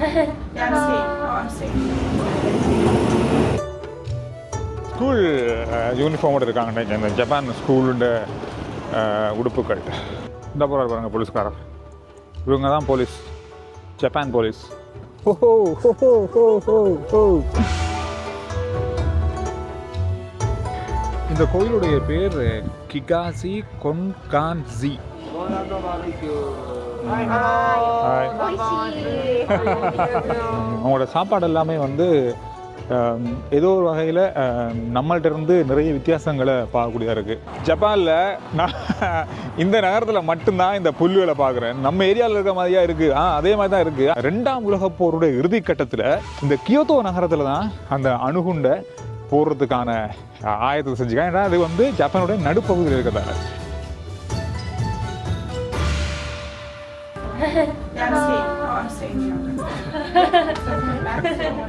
Yeah, I'm. School யூனிஃபார்மோட இருக்காங்க. இன்னைக்கு இந்த ஜப்பான் ஸ்கூலுண்ட உடுப்புகள். இந்த போகிறார் பாருங்க போலீஸ்காரர். இவங்க தான் போலீஸ். ஜப்பான் போலீஸ் ஓஹோ ஹோஹோ ஹோ ஹோ ஹோ இந்த கோயிலுடைய பேர் கிகாசி கொன்கான்சி. அவங்களோட சாப்பாடு எல்லாமே வந்து ஏதோ ஒரு வகையில் நம்மள்ட்ட இருந்து நிறைய வித்தியாசங்களை பார்க்கக்கூடியதாக இருக்குது ஜப்பானில் நான் இந்த நகரத்தில் மட்டும்தான் இந்த புல்லுகளை பார்க்குறேன். நம்ம ஏரியாவில் இருக்க மாதிரியா இருக்குது ஆ அதே மாதிரி தான் இருக்குது ரெண்டாம் உலகப் போருடைய இறுதி கட்டத்தில் இந்த கியோத்தோ நகரத்தில் தான் அந்த அணுகுண்டை போடுறதுக்கான ஆயத்தை செஞ்சுக்காங்க ஏன்னா அது வந்து ஜப்பானுடைய நடுப்பகுதியில் இருக்கிறதால.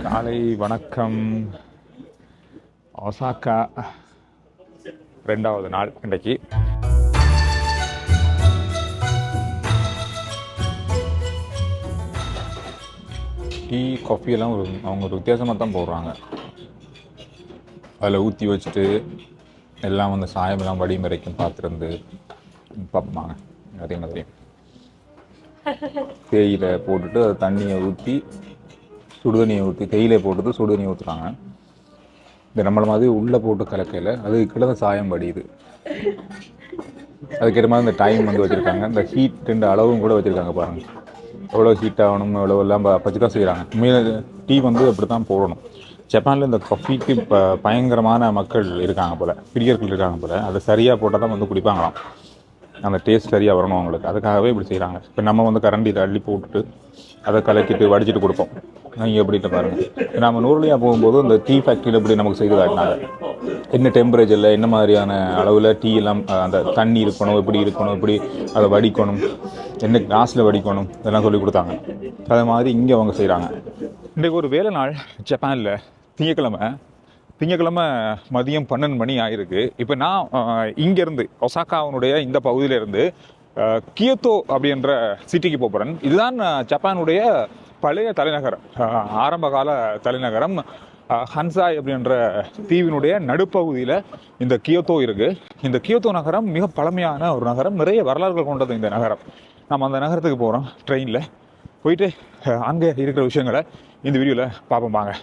காலை வணக்கம். ஒசாக்கா ரெண்டாவது நாள் இன்றைக்கு. டீ காஃபி எல்லாம் ஒரு அவங்க ஒரு வித்தியாசமாக தான் போடுறாங்க. அதில் ஊற்றி வச்சுட்டு எல்லாம் வந்து சாயமெல்லாம் வடிமறைக்கும் பார்த்துருந்து பார்ப்பாங்க அதே மாதிரி. தேயிலை போட்டுட்டு அது தண்ணியை ஊற்றி சுடுதண்ணியை ஊற்றி தேயிலை போட்டுட்டு சுடுதண்ணியை ஊற்றுறாங்க இந்த நம்மள மாதிரி உள்ளே போட்டு கலக்கையில் அது கிடந்த சாயம் வடியுது. அதுக்கேற்ற மாதிரி இந்த டைம் வந்து வச்சுருக்காங்க. இந்த ஹீட்டுன்ற அளவும் கூட வச்சுருக்காங்க பாருங்கள் எவ்வளோ ஹீட் ஆகணும் எவ்வளோ எல்லாம் பற்றி தான் செய்கிறாங்க உண்மையில டீ வந்து அப்படி தான் போடணும். ஜப்பானில் இந்த காஃபிக்கு இப்போ பயங்கரமான மக்கள் இருக்காங்க போல் பிரியர்கள் இருக்காங்க போல் அதை சரியாக போட்டால் தான் வந்து குடிப்பாங்களாம். அந்த டேஸ்ட் சரியாக வரணும் அவங்களுக்கு. அதுக்காகவே இப்படி செய்கிறாங்க இப்போ நம்ம வந்து கரண்டியில் அள்ளி போட்டுட்டு அதை கலக்கிட்டு வடிச்சிட்டு கொடுப்போம். நீங்கள் எப்படிட்டு பாருங்கள் நம்ம நூறுலையாக போகும்போது அந்த டீ ஃபேக்ட்ரியில் இப்படி நமக்கு செய்து காட்டினாங்க. என்ன டெம்பரேச்சரில் என்ன மாதிரியான அளவில் டீ எல்லாம் அந்த தண்ணி இருக்கணும் எப்படி இருக்கணும் எப்படி அதை வடிக்கணும் என்ன கிளாஸில் வடிக்கணும் இதெல்லாம் சொல்லி கொடுத்தாங்க. அதை மாதிரி இங்கே அவங்க செய்கிறாங்க இன்றைக்கு ஒரு வேலை நாள் ஜப்பானில் திங்கக்கிழமை. திங்கக்கிழமை மதியம் பன்னெண்டு மணி ஆயிருக்கு. இப்போ நான் இங்கேருந்து ஒசாக்காவினுடைய இந்த பகுதியிலேருந்து கியத்தோ அப்படின்ற சிட்டிக்கு போகிறேன் இதுதான் ஜப்பானுடைய பழைய தலைநகரம். ஆரம்பகால தலைநகரம் ஹன்சாய் அப்படின்ற தீவினுடைய நடுப்பகுதியில் இந்த கியோத்தோ இருக்குது இந்த கியோத்தோ நகரம் மிக பழமையான ஒரு நகரம். நிறைய வரலாறுகள் கொண்டது இந்த நகரம். நம்ம அந்த நகரத்துக்கு போகிறோம் ட்ரெயினில் போயிட்டு அங்கே இருக்கிற விஷயங்களை இந்த வீடியோவில் பார்ப்போம் வாங்க.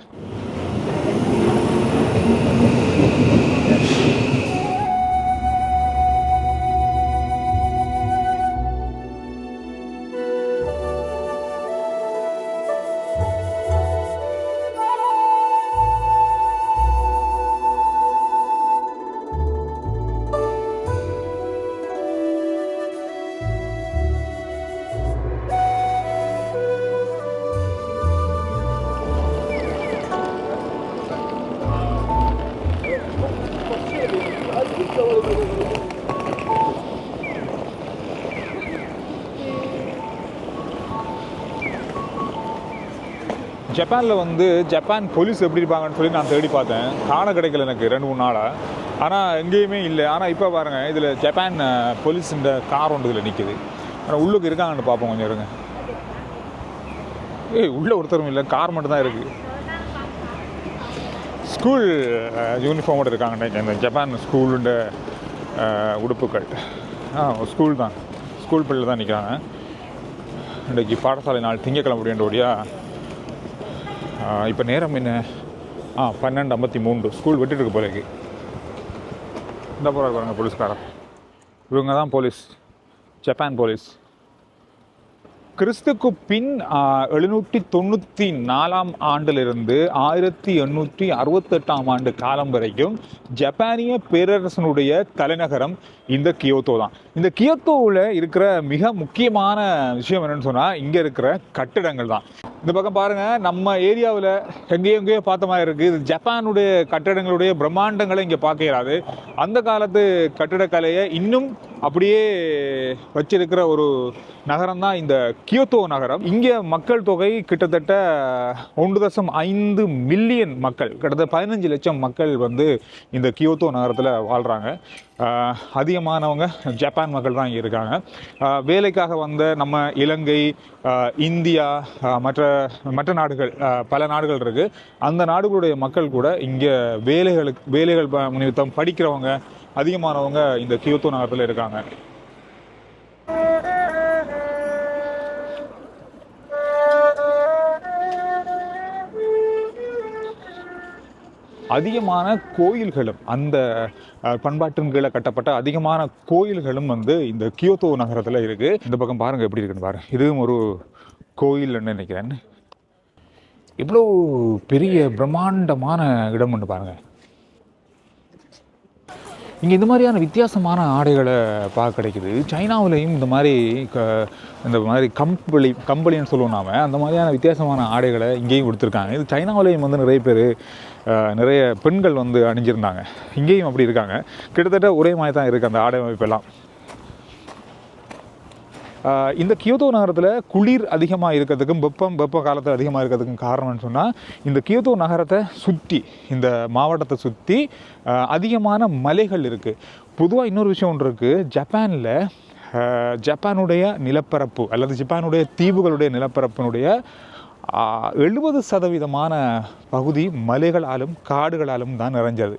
ஜப்பானில் வந்து ஜப்பான் போலீஸ் எப்படி இருப்பாங்கன்னு சொல்லி நான் தேடி பார்த்தேன். காண கிடைக்கல எனக்கு ரெண்டு மூணு நாளாக ஆனால் எங்கேயுமே இல்லை. ஆனால் இப்போ பாருங்கள் இதில் ஜப்பான் போலீஸ் இந்த கார் ஒன்று இதில் நிற்குது ஆனால் உள்ளுக்கு இருக்காங்கன்னு பார்ப்போம் கொஞ்சம் இருங்க. ஏய் உள்ளே ஒருத்தரும் இல்லை. கார் மட்டும்தான் இருக்குது ஸ்கூல் யூனிஃபார்மோடு இருக்காங்க இந்த ஜப்பான் ஸ்கூலுண்ட உடுப்புகள். ஆ ஸ்கூல் தான். ஸ்கூல் பிள்ளை தான் நிற்கிறாங்க இன்றைக்கு பாடசாலை நாள் திங்கக்கிழமை அப்படின்றபடியா இப்போ நேரம் என்ன? ஆ பன்னெண்டு ஐம்பத்தி மூன்று. ஸ்கூல் விட்டுட்டு இருக்கு போல இருக்கு இந்த போகிறார் பாருங்க போலீஸ்காரர் இவங்க தான் போலீஸ். Japan police. கிறிஸ்துக்கு பின் எழுநூற்றி தொண்ணூற்றி நாலாம் ஆண்டிலிருந்து ஆயிரத்தி எண்ணூற்றி அறுபத்தெட்டாம் ஆண்டு காலம் வரைக்கும் ஜப்பானிய பேரரசனுடைய தலைநகரம் இந்த கியோத்தோ தான். இந்த கியோத்தோவில் இருக்கிற மிக முக்கியமான விஷயம் என்னென்னு சொன்னால் இங்கே இருக்கிற கட்டிடங்கள் தான். இந்த பக்கம் பாருங்கள் நம்ம ஏரியாவில் எங்கேயோ எங்கேயோ பார்த்த மாதிரி இருக்குது இது ஜப்பானுடைய கட்டிடங்களுடைய பிரம்மாண்டங்களை இங்கே பார்க்கிறாது அந்த காலத்து கட்டிடக்கலையை இன்னும் அப்படியே வச்சிருக்கிற ஒரு நகரம் தான் இந்த கியோத்தோ நகரம். இங்கே மக்கள் தொகை கிட்டத்தட்ட ஒன்று தசம் ஐந்து மில்லியன் மக்கள் கிட்டத்தட்ட பதினஞ்சு லட்சம் மக்கள் வந்து இந்த கியோத்தோ நகரத்தில் வாழ்கிறாங்க அதிகமானவங்க ஜப்பான் மக்கள் தான் இங்கே இருக்காங்க. வேலைக்காக வந்த நம்ம இலங்கை இந்தியா மற்ற மற்ற நாடுகள் பல நாடுகள் இருக்குது அந்த நாடுகளுடைய மக்கள் கூட இங்கே வேலைகளுக்கு வேலைகள் ப- நிமித்தம் படிக்கிறவங்க அதிகமானவங்க இந்த கியோத்தோ நகரத்தில் இருக்காங்க. அதிகமான கோயில்களும் அந்த பண்பாட்டின் கீழே கட்டப்பட்ட அதிகமான கோயில்களும் வந்து இந்த கியோத்தோ நகரத்தில் இருக்குது இந்த பக்கம் பாருங்கள் எப்படி இருக்குன்னு பாருங்கள் இதுவும் ஒரு கோயில்னு நினைக்கிறேன். இவ்வளோ பெரிய பிரம்மாண்டமான இடம் ஒன்று பாருங்கள் இங்கே இந்த மாதிரியான வித்தியாசமான ஆடைகளை பார்க்க கிடைக்குது. சைனாவிலையும் இந்த மாதிரி க இந்த மாதிரி கம்பளி கம்பளின்னு சொல்லுவோம் நாம். அந்த மாதிரியான வித்தியாசமான ஆடைகளை இங்கேயும் கொடுத்துருக்காங்க இது சைனாவிலையும் வந்து நிறைய பேர் நிறைய பெண்கள் வந்து அணிஞ்சிருந்தாங்க. இங்கேயும் அப்படி இருக்காங்க. கிட்டத்தட்ட ஒரே மாதிரி தான் இருக்குது அந்த ஆடை அமைப்பெல்லாம் இந்த கியோத்தோ நகரத்தில் குளிர் அதிகமாக இருக்கிறதுக்கும் வெப்பம் வெப்ப காலத்தில் அதிகமாக இருக்கிறதுக்கும் காரணம்னு சொன்னால் இந்த கியோத்தோ நகரத்தை சுற்றி இந்த மாவட்டத்தை சுற்றி அதிகமான மலைகள் இருக்குது பொதுவாக இன்னொரு விஷயம் ஒன்று இருக்குது ஜப்பானில் ஜப்பானுடைய நிலப்பரப்பு அல்லது ஜப்பானுடைய தீவுகளுடைய நிலப்பரப்பினுடைய எழுபது சதவீதமான பகுதி மலைகளாலும் காடுகளாலும் தான் நிறைஞ்சது.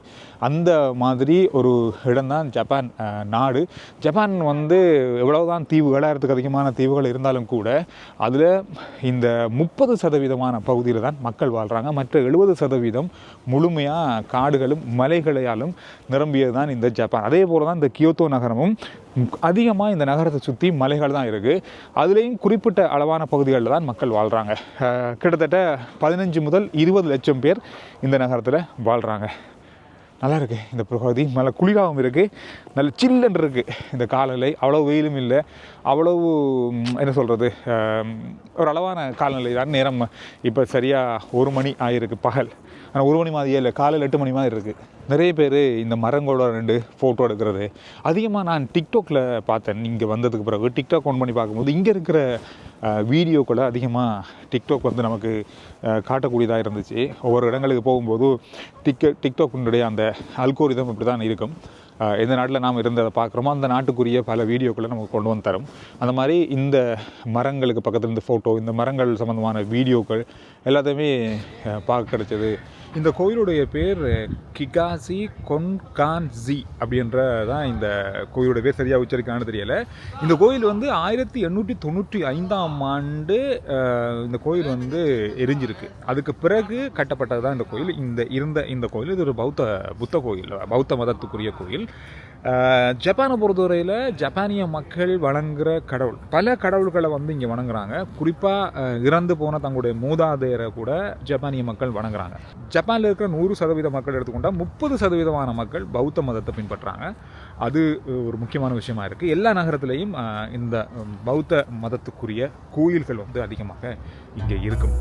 அந்த மாதிரி ஒரு இடம்தான் ஜப்பான் நாடு. ஜப்பான் வந்து எவ்வளவுதான் தீவுகள் ஆயிரத்துக்கு அதிகமான தீவுகள் இருந்தாலும் கூட அதில் இந்த முப்பது சதவீதமான பகுதியில் தான் மக்கள் வாழ்கிறாங்க மற்ற எழுபது சதவீதம் முழுமையாக காடுகளும் மலைகளையாலும் நிரம்பியது தான் இந்த ஜப்பான். அதே போல் தான் இந்த கியோத்தோ நகரமும் அதிகமாக இந்த நகரத்தை சுற்றி மலைகள் தான் இருக்குது அதுலேயும் குறிப்பிட்ட அளவான பகுதிகளில் தான் மக்கள் வாழ்கிறாங்க கிட்டத்தட்ட பதினஞ்சு முதல் இருபது லட்சம் பேர் இந்த நகரத்தில் வாழ்கிறாங்க நல்லா இருக்குது இந்த பகுதி நல்ல குளிராகவும் இருக்குது நல்ல சில்லுன்னு இருக்குது இந்த காலநிலை அவ்வளோ வெயிலும் இல்லை. அவ்வளவு என்ன சொல்கிறது ஒரு அளவான காலநிலை தான். நேரம் இப்போ சரியாக ஒரு மணி ஆகிருக்கு பகல். ஆனால் ஒரு மணி மாதிரியே இல்லை. காலையில் எட்டு மணி மாதிரி இருக்குது நிறைய பேர் இந்த மரங்களோட ரெண்டு ஃபோட்டோ எடுக்கிறது. அதிகமாக நான் டிக்டாக்ல பார்த்தேன். இங்கே வந்ததுக்கு பிறகு. டிக்டாக் ஆன் பண்ணி பார்க்கும்போது இங்கே இருக்கிற வீடியோக்களை அதிகமாக டிக்டாக் வந்து நமக்கு காட்டக்கூடியதாக இருந்துச்சு. ஒவ்வொரு இடங்களுக்கு போகும்போது டிக்க டிக்டாக்கினுடைய அந்த அல்கோரிதம் இப்படி தான் இருக்கும் எந்த நாட்டில் நாம் இருந்ததை பார்க்குறோமோ அந்த நாட்டுக்குரிய பல வீடியோக்களை நமக்கு கொண்டு வந்து தரும். அந்த மாதிரி இந்த மரங்களுக்கு பக்கத்தில் இருந்து ஃபோட்டோ இந்த மரங்கள் சம்மந்தமான வீடியோக்கள் எல்லாத்தையுமே பார்க்க கிடைச்சது. இந்த கோயிலுடைய பேர் கிகாசி கொன்கான்சி அப்படின்ற தான் இந்த கோயிலுடைய பேர் சரியாக உச்சரிக்கான்னு தெரியலை. இந்த கோயில் வந்து ஆயிரத்தி எண்ணூற்றி தொண்ணூற்றி ஐந்தாம் ஆண்டு இந்த கோயில் வந்து எரிஞ்சிருக்கு. அதுக்கு பிறகு கட்டப்பட்டது தான் இந்த கோயில். இந்த இருந்த இந்த கோயில் இது ஒரு பௌத்த புத்த கோயில் பௌத்த மதத்துக்குரிய கோயில். ஜப்பானை பொறுத்தவரையில் ஜப்பானிய மக்கள் வணங்குகிற கடவுள். பல கடவுள்களை வந்து இங்கே வணங்குறாங்க. குறிப்பாக இறந்து போன தங்களுடைய மூதாதையரை கூட ஜப்பானிய மக்கள் வணங்குறாங்க. ஜப்பானில் இருக்கிற நூறு சதவீத மக்கள் எடுத்துக்கொண்டால் முப்பது சதவீதமான மக்கள் பௌத்த மதத்தை பின்பற்றுறாங்க அது ஒரு முக்கியமான விஷயமா இருக்குது எல்லா நகரத்துலேயும் இந்த பௌத்த மதத்துக்குரிய கோயில்கள் வந்து அதிகமாக இங்கே இருக்கும்.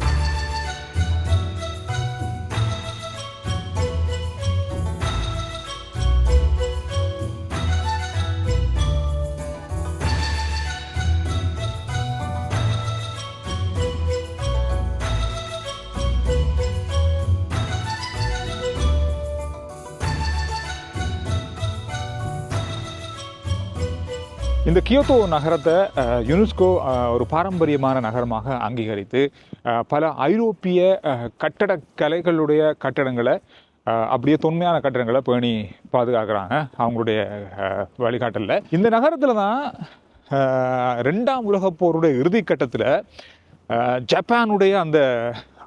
இந்த கியோத்தோ நகரத்தை யுனெஸ்கோ ஒரு பாரம்பரியமான நகரமாக அங்கீகரித்து பல ஐரோப்பிய கட்டடக்கலைகளுடைய கட்டடங்களை அப்படியே தொன்மையான கட்டடங்களை பேணி பாதுகாக்கிறாங்க அவங்களுடைய வழிகாட்டலில். இந்த நகரத்தில் தான் ரெண்டாம் உலகப் போருடைய இறுதிக்கட்டத்தில் ஜப்பானுடைய அந்த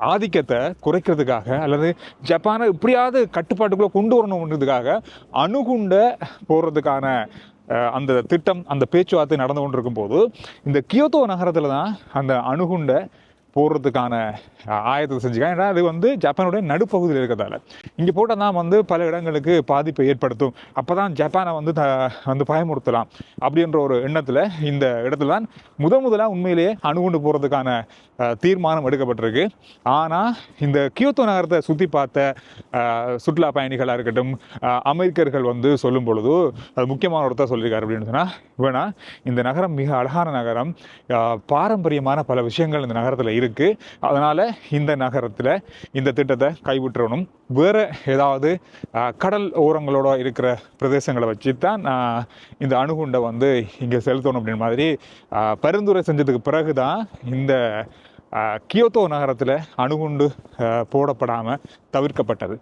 ஆதிக்கத்தை குறைக்கிறதுக்காக அல்லது ஜப்பானை எப்படியாவது கட்டுப்பாட்டுக்குள்ளே கொண்டு வரணுன்றதுக்காக அணுகுண்ட போடுறதுக்கான அந்த திட்டம் அந்த பேச்சுவார்த்தை நடந்து கொண்டிருக்கும் போது இந்த கியோத்தோ நகரத்தில் தான் அந்த அணுகுண்ட போடுறதுக்கான ஆயத்தத்தை செஞ்சுக்காங்க. ஏன்னா அது வந்து ஜப்பானுடைய நடுப்பகுதியில் இருக்கிறதால. இங்கே போட்டால் தான் வந்து பல இடங்களுக்கு பாதிப்பை ஏற்படுத்தும். அப்போ தான் ஜப்பானை வந்து த வந்து பயமுறுத்தலாம் அப்படின்ற ஒரு எண்ணத்தில் இந்த இடத்துல தான் முத முதலாக உண்மையிலேயே அணுகுண்டு போகிறதுக்கான தீர்மானம் எடுக்கப்பட்டிருக்கு. ஆனால் இந்த கியோத்தோ நகரத்தை சுற்றி பார்த்த சுற்றுலா பயணிகளாக இருக்கட்டும் அமெரிக்கர்கள் வந்து சொல்லும் பொழுது அது முக்கியமான ஒருத்தர் சொல்லியிருக்காரு அப்படின்னு சொன்னால் வேணா இந்த நகரம் மிக அழகான நகரம். பாரம்பரியமான பல விஷயங்கள் இந்த நகரத்தில் இருக்குது அதனால் இந்த நகரத்தில் இந்த திட்டத்தை கைவிட்டுறணும். வேறு ஏதாவது கடல் ஓரங்களோட இருக்கிற பிரதேசங்களை வச்சு தான் இந்த அணுகுண்டை வந்து இங்கே செலுத்தணும் அப்படின்னு மாதிரி பரிந்துரை செஞ்சதுக்கு பிறகு தான் இந்த கியோத்தோ நகரத்தில் அணுகுண்டு போடப்படாமல் தவிர்க்கப்பட்டது.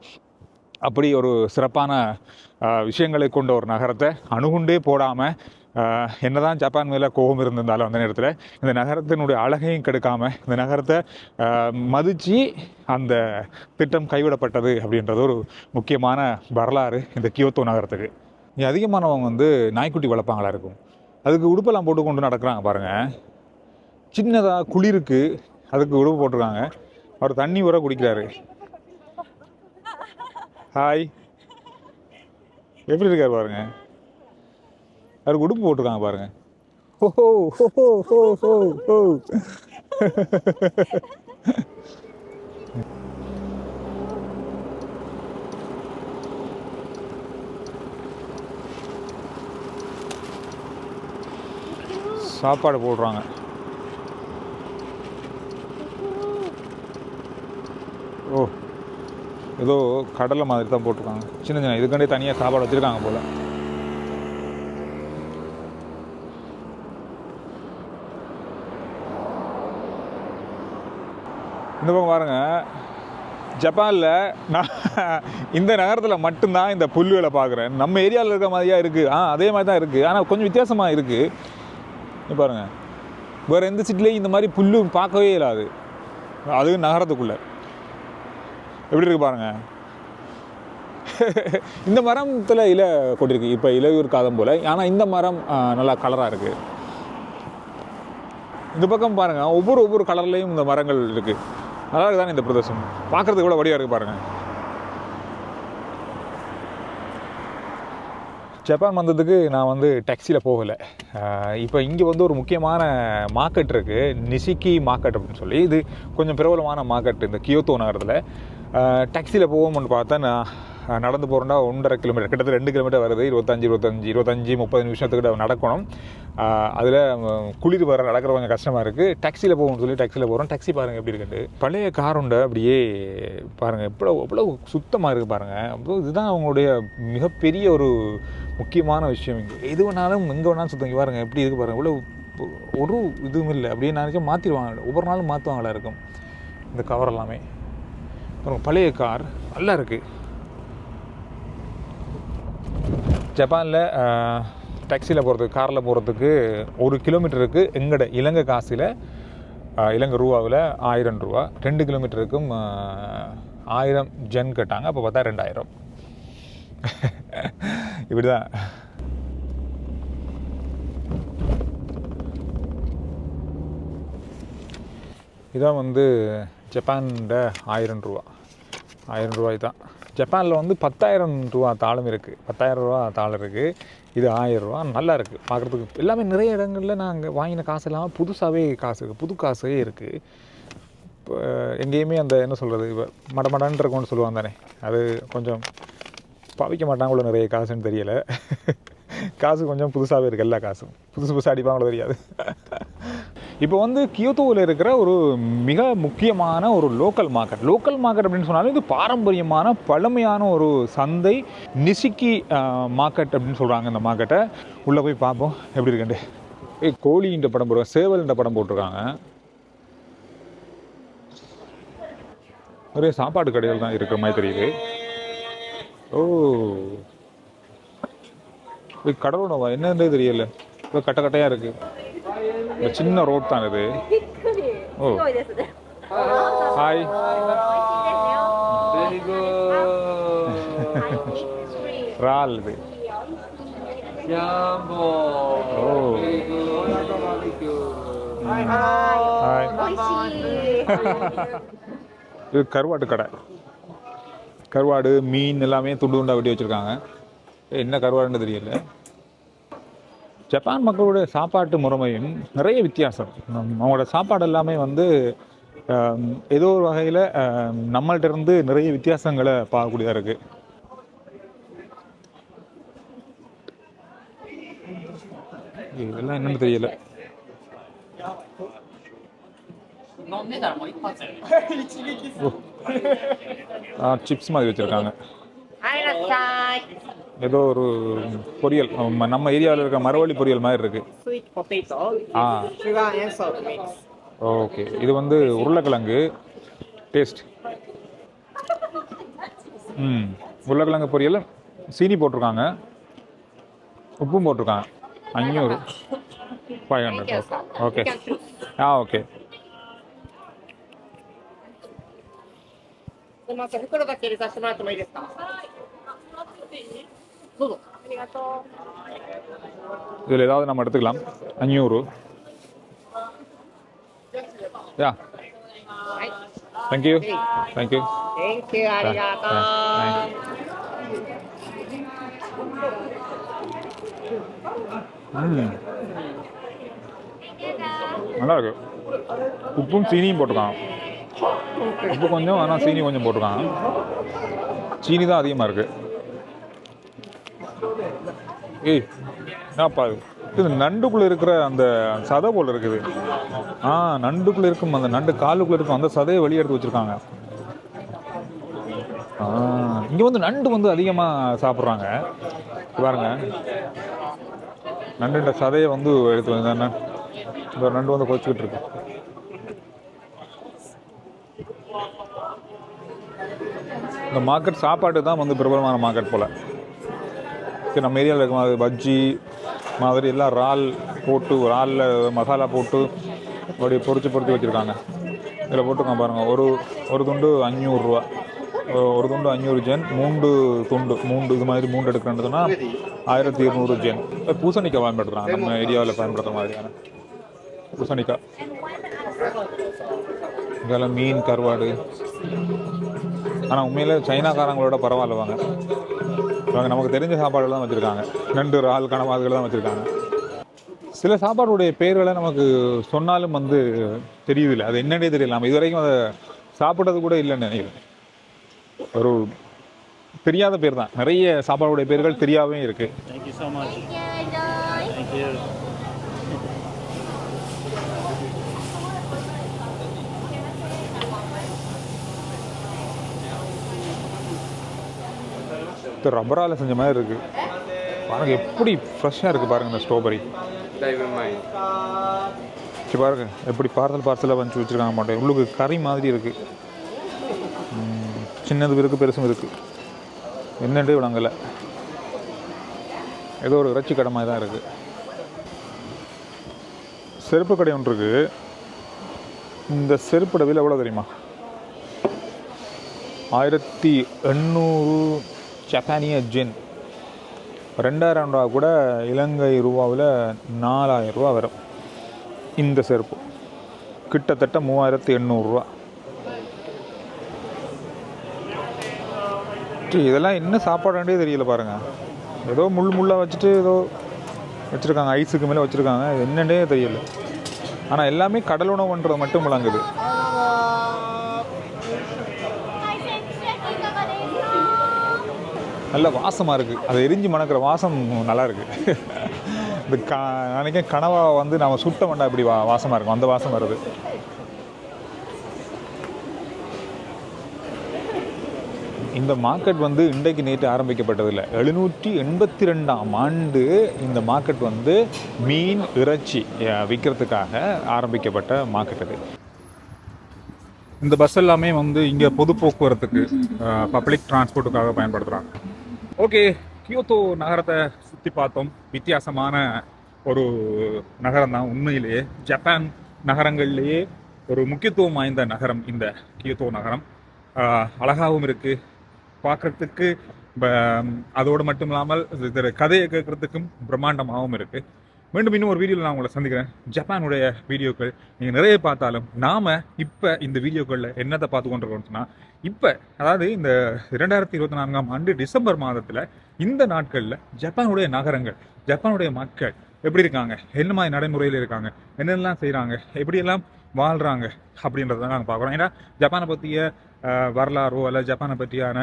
அப்படி ஒரு சிறப்பான விஷயங்களை கொண்ட ஒரு நகரத்தை அணுகுண்டே போடாமல் என்னதான் ஜப்பான் மேலே கோபம் இருந்திருந்தாலும் அந்த நேரத்தில் இந்த நகரத்தினுடைய அழகையும் கெடுக்காமல் இந்த நகரத்தை மதித்து அந்த திட்டம் கைவிடப்பட்டது அப்படின்றது ஒரு முக்கியமான வரலாறு இந்த கியோத்தோ நகரத்துக்கு. இங்கே அதிகமானவங்க வந்து நாய்க்குட்டி வளர்ப்பாங்களா இருக்கும். அதுக்கு உடுப்பெல்லாம் போட்டு கொண்டு நடக்கிறாங்க பாருங்கள் சின்னதாக குளிருக்கு அதுக்கு உடுப்பு போட்டிருக்காங்க. அவர் தண்ணி உர குடிக்கிறாரு. ஹாய் எப்படி இருக்கார் பாருங்கள் அவருக்கு உடுப்பு போட்டிருக்காங்க பாருங்க. ஓஹோ ஹோ ஹோ ஹோ சாப்பாடு போடுறாங்க. ஓ ஏதோ கடலை மாதிரி தான் போட்டிருக்காங்க. சின்ன சின்ன இதுக்காண்டே தனியாக சாப்பாடு வச்சுருக்காங்க போல். இந்த பக்கம் பாருங்கள் ஜப்பானில் நான் இந்த நகரத்தில் மட்டும்தான் இந்த புல்லுகளை பார்க்குறேன். நம்ம ஏரியாவில் இருக்க மாதிரியா இருக்குது ஆ அதே மாதிரி தான் இருக்குது ஆனால் கொஞ்சம் வித்தியாசமாக இருக்குது பாருங்கள் வேறு எந்த சிட்டிலையும் இந்த மாதிரி புல்லு பார்க்கவே இல்லாது. அது நகரத்துக்குள்ளே. எப்படி இருக்குது பாருங்கள் இந்த மரத்தில் இலை கொண்டிருக்கு இப்போ இலையூர் காதம் போல். ஆனால் இந்த மரம் நல்லா கலராக இருக்குது இந்த பக்கம் பாருங்கள் ஒவ்வொரு ஒவ்வொரு கலர்லேயும் இந்த மரங்கள் இருக்குது நல்லா இருக்குதானே இந்த பிரதேசம்? பார்க்கறதுக்கு கூட வடியாக இருக்கு பாருங்க. ஜப்பான் வந்ததுக்கு நான் வந்து டாக்ஸியில் போகலை. இப்போ இங்கே வந்து ஒரு முக்கியமான மார்க்கெட் இருக்குது நிசிக்கி மார்க்கெட் அப்படின்னு சொல்லி. இது கொஞ்சம் பிரபலமான மார்க்கெட் இந்த கியோத்தோ நகரத்தில். டாக்ஸியில் போவோம்னு பார்த்தா நான் நடந்து போகிறோம்னா ஒன்றரை கிலோமீட்டர் கிட்டத்தட்ட ரெண்டு கிலோமீட்டர் வருது. இருபத்தஞ்சி இருபத்தஞ்சி இருபத்தஞ்சி முப்பது நிமிஷத்துக்கிட்ட நடக்கணும். அதில் குளிர் வர நடக்கிற கொஞ்சம் கஷ்டமாக இருக்குது டாக்ஸியில் போகணும்னு சொல்லி டாக்ஸியில் போகிறோம் டாக்ஸி பாருங்கள் எப்படி இருக்குது பழைய கார் அப்படியே பாருங்கள் எவ்வளோ எவ்வளோ சுத்தமாக இருக்குது பாருங்கள் அவ்வளோ இதுதான் அவங்களுடைய மிகப்பெரிய ஒரு முக்கியமான விஷயம் இங்கே. எது வேணாலும் எங்கே வேணாலும் சுத்தம். இங்கே பாருங்கள் எப்படி இருக்குது பாருங்கள் இவ்வளோ ஒரு இதுவும் இல்லை. அப்படியே நினச்சா மாற்றிடுவாங்க ஒவ்வொரு நாளும் மாற்றுவாங்களா இருக்கும் இந்த கவர் எல்லாமே. அப்புறம் பழைய கார் நல்லா இருக்குது ஜப்பானில் டாக்ஸியில் போகிறதுக்கு காரில் போகிறதுக்கு ஒரு கிலோமீட்டருக்கு எங்கட இலங்கை காசில் இலங்கை ரூபாவில் ஆயிரம் ரூபா. ரெண்டு கிலோமீட்டருக்கும் ஆயிரம் ஜென் கேட்டாங்க. அப்போ பார்த்தா ரெண்டாயிரம். இப்படி தான் இதான் வந்து ஜப்பானோட ஆயிரம் ரூபா. ஆயிரம் ரூபாய் தான் ஜப்பானில் வந்து பத்தாயிரம் ரூபா தாளும் இருக்குது பத்தாயிரம் ரூபா தாள் இருக்குது இது ஆயிரம் ரூபா நல்லா இருக்குது பார்க்குறதுக்கு எல்லாமே நிறைய இடங்களில் நாங்கள் வாங்கின காசு இல்லாமல் புதுசாகவே காசு இருக்குது புது காசே இருக்குது இப்போ எங்கேயுமே அந்த என்ன சொல்கிறது இப்போ மடமடான்னு இருக்கும்னு சொல்லுவாங்க தானே. அது கொஞ்சம் பாவிக்க மாட்டாங்களோ நிறைய காசுன்னு தெரியலை. காசு கொஞ்சம் புதுசாகவே இருக்குது எல்லா காசும். புதுசு புதுசாக அடிப்பாங்களோ தெரியாது. இப்போ வந்து கியோத்தோவில் இருக்கிற ஒரு மிக முக்கியமான ஒரு லோக்கல் மார்க்கெட் லோக்கல் மார்க்கெட் அப்படின்னு சொன்னாலும் இது பாரம்பரியமான பழமையான ஒரு சந்தை நிசிக்கி மார்க்கெட் அப்படின்னு சொல்கிறாங்க இந்த மார்க்கெட்டை உள்ளே போய் பார்ப்போம். எப்படி இருக்குண்டு ஏய் கோழின்ற படம் போடுவாங்க சேவல்ன்ற படம் போட்டிருக்காங்க. நிறைய சாப்பாடு கடைகள் தான் இருக்கிற மாதிரி தெரியுது. ஓ. இது கடலோடவா என்னன்றே தெரியல. இப்போ கட்ட கட்டையாக இருக்குது இந்த சின்ன ரோட் தான் இது. ஓ. ஹாய் ரால் இது. ஓ oh. இது கருவாட்டு கடை. கருவாடு மீன் எல்லாமே துண்டு துண்டாக வெட்டி வச்சுருக்காங்க. என்ன கருவாடுன்னு தெரியல. ஜப்பான் மக்களுடைய சாப்பாட்டு முறைமையும் நிறைய வித்தியாசம். அவங்களோட சாப்பாடு எல்லாமே வந்து ஏதோ ஒரு வகையில் நம்மள்கிட்ட இருந்து நிறைய வித்தியாசங்களை பார்க்கக்கூடியதாக இருக்குது இதெல்லாம் என்னன்னு தெரியல. சிப்ஸ் மாதிரி வச்சுருக்காங்க. ஏதோ ஒரு பொரியல் நம்ம ஏரியாவில் இருக்க மரவள்ளி பொரியல் மாதிரி இருக்கு ஆ ஓகே இது வந்து உருளைக்கிழங்கு டேஸ்ட் ம் உருளைக்கிழங்கு பொரியல் சீனி போட்டிருக்காங்க உப்பும் போட்டிருக்காங்க அஞ்சூறு ஃபைவ் ஹண்ட்ரட் ஓகே ஆ ஓகே போதும் இதில் ஏதாவது நம்ம எடுத்துக்கலாம். அஞ்சூறு. யா. தேங்க்யூ தேங்க்யூ தேங்க்யூ நல்லா இருக்கு உப்பும் சீனியும் போட்டிருக்கான் உப்பு கொஞ்சம் ஆனால் சீனி கொஞ்சம் போட்டிருக்கான் சீனி தான் அதிகமாக இருக்குது ஏய் என்னப்பா இது? இது நண்டுக்குள்ளே இருக்கிற அந்த சதை போல் இருக்குது. ஆ நண்டுக்குள்ளே இருக்கும் அந்த நண்டு காலுக்குள்ளே இருக்கும் அந்த சதையை வெளியே எடுத்து வச்சுருக்காங்க. இங்கே வந்து நண்டு வந்து அதிகமாக சாப்பிட்றாங்க. பாருங்க. நண்டுன்ற சதையை வந்து எடுத்து வந்து இந்த நண்டு வந்து கொதிச்சுக்கிட்டு இருக்கு. இந்த மார்க்கெட் சாப்பாடு தான் வந்து பிரபலமான மார்க்கெட் போல். சரி நம்ம ஏரியாவில் இருக்க மாதிரி பஜ்ஜி மாதிரி எல்லாம் இறால் போட்டு இறாலில் மசாலா போட்டு அப்படியே பொறிச்சு பொறிச்சு வச்சுருக்காங்க. இதில் போட்டுருக்காங்க பாருங்கள் ஒரு ஒரு துண்டு அஞ்சூறுரூவா ஒரு துண்டு அஞ்சூறு ஜென் மூன்று துண்டு மூன்று இது மாதிரி மூன்று எடுக்கிறேன்னு ஆயிரத்தி இருநூறு ஜென். பூசணிக்காய் பயன்படுத்துகிறாங்க நம்ம ஏரியாவில் பயன்படுத்துகிற மாதிரியான பூசணிக்காய். இதெல்லாம் மீன் கருவாடு. ஆனால் உண்மையில் சைனாக்காரங்களோட பரவாயில்ல வாங்க. இவங்க நமக்கு தெரிஞ்ச சாப்பாடு தான் வச்சுருக்காங்க. நண்டு இறால் கனவாதுகள் தான் வச்சுருக்காங்க. சில சாப்பாடுடைய பெயர்களை நமக்கு சொன்னாலும் வந்து தெரியுதில்லை. அது என்னன்னே தெரியல. நம்ம இது வரைக்கும் அதை சாப்பிட்டது கூட இல்லைன்னு நினைக்கிறேன். ஒரு தெரியாத பேர் தான். நிறைய சாப்பாடுடைய பேர்கள் தெரியாமே இருக்குது இது ரப்பரால் செஞ்ச மாதிரி இருக்குது பாருங்கள் எப்படி ஃப்ரெஷ்ஷாக இருக்குது பாருங்கள் இந்த ஸ்ட்ராபெரி சரி பாருங்க எப்படி பார்சல் பார்சலாக வச்சு வச்சுருக்காங்க மாட்டேன். உள்ளுக்கு கறி மாதிரி இருக்குது சின்னது இருக்குது பெருசும் இருக்குது என்னென்று விளங்கலை. ஏதோ ஒரு இறைச்சி கடை மாதிரி தான் இருக்குது செருப்பு கடை ஒன்று இருக்குது இந்த செருப்போட விலை எவ்வளோ தெரியுமா? ஆயிரத்தி எண்ணூறு ஜப்பானிய ஜென். ரெண்டாயிரம் ரூபா கூட இலங்கை ரூபாவில் நாலாயிரம் ரூபா வரும். இந்த செருப்பு. கிட்டத்தட்ட மூவாயிரத்து எண்ணூறுரூவா இதெல்லாம் என்ன சாப்பாடுன்றே தெரியல பாருங்கள் ஏதோ முள் முள்ளாக வச்சுட்டு ஏதோ வச்சுருக்காங்க. ஐஸுக்கு மேலே வச்சுருக்காங்க. என்னன்னே தெரியல. ஆனால் எல்லாமே கடல் உணவுன்றது மட்டும் விளங்குது. நல்ல வாசமாக இருக்குது அதை எரிஞ்சு மணக்கிற வாசம் நல்லா இருக்குது இந்த க நினைக்கிறேன் கனவா வந்து நம்ம சுட்ட வேண்டாம் இப்படி வா வாசமாக இருக்கும். அந்த வாசம் வருது. இந்த மார்க்கெட் வந்து இன்றைக்கு நேற்று ஆரம்பிக்கப்பட்டதில்லை. எழுநூற்றி எண்பத்தி ரெண்டாம் ஆண்டு இந்த மார்க்கெட் வந்து மீன் இறைச்சி விற்கிறதுக்காக ஆரம்பிக்கப்பட்ட மார்க்கெட் அது. இந்த பஸ் எல்லாமே வந்து இங்கே பொது போக்குவரத்துக்கு பப்ளிக் டிரான்ஸ்போர்ட்டுக்காக பயன்படுத்துகிறாங்க ஓகே கியோத்தோ நகரத்தை சுற்றி பார்த்தோம். வித்தியாசமான ஒரு நகரம் தான் உண்மையிலேயே. ஜப்பான் நகரங்கள்லேயே ஒரு முக்கியத்துவம் வாய்ந்த நகரம் இந்த கியோத்தோ நகரம். அழகாகவும் இருக்குது பார்க்குறதுக்கு அதோடு மட்டும் இல்லாமல் இது கதையை கேட்குறதுக்கும் பிரம்மாண்டமாகவும் இருக்குது மீண்டும் இன்னும் ஒரு வீடியோவில் நான் உங்களை சந்திக்கிறேன். ஜப்பானுடைய வீடியோக்கள். நீங்கள் நிறைய பார்த்தாலும் நாம் இப்போ இந்த வீடியோக்களில் என்னத்தை பார்த்து கொண்டிருக்கோம்னா இப்போ அதாவது இந்த இரண்டாயிரத்தி இருபத்தி நான்காம் ஆண்டு டிசம்பர் மாதத்தில் இந்த நாட்களில் ஜப்பானுடைய நகரங்கள் ஜப்பானுடைய மக்கள் எப்படி இருக்காங்க? என்ன மாதிரி நடைமுறையில் இருக்காங்க? என்னெல்லாம் செய்கிறாங்க எப்படியெல்லாம் வாழ்கிறாங்க அப்படின்றத நாங்கள் பார்க்குறோம். ஏன்னா ஜப்பானை பற்றிய வரலாறோ அல்ல ஜப்பானை பற்றியான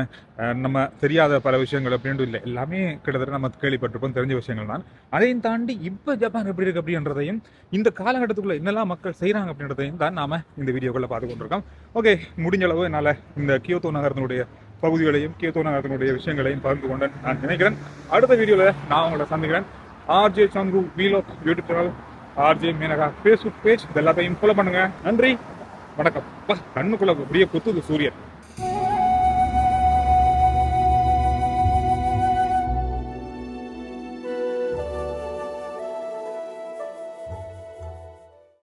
நம்ம தெரியாத பல விஷயங்கள் அப்படின்ட்டு இல்லை. எல்லாமே கிட்டத்தட்ட நம்ம கேள்விப்பட்டிருப்போம் தெரிஞ்ச விஷயங்கள் தான். அதையும் தாண்டி இப்போ ஜப்பான் எப்படி இருக்கு அப்படின்றதையும் இந்த காலகட்டத்துக்குள்ளே என்னெல்லாம் மக்கள் செய்கிறாங்க அப்படின்றதையும் தான் நாம் இந்த வீடியோக்களை பார்த்து கொண்டிருக்கோம் ஓகே முடிஞ்ச அளவு என்னால் இந்த கியோத்தோ நகரத்தினுடைய பகுதிகளையும் கியோத்தோ நகரத்தினுடைய விஷயங்களையும் பகிர்ந்து கொண்டேன் நான் நினைக்கிறேன். அடுத்த வீடியோவில் நான் உங்களை சந்திக்கிறேன். RJ Chandu vlog YouTube channel RJ Menaka Facebook page இது எல்லாத்தையும் ஃபாலோ பண்ணுங்கள் நன்றி. வணக்கம். கண்ணுக்குள்ள அப்படியே குத்துது சூரியன்.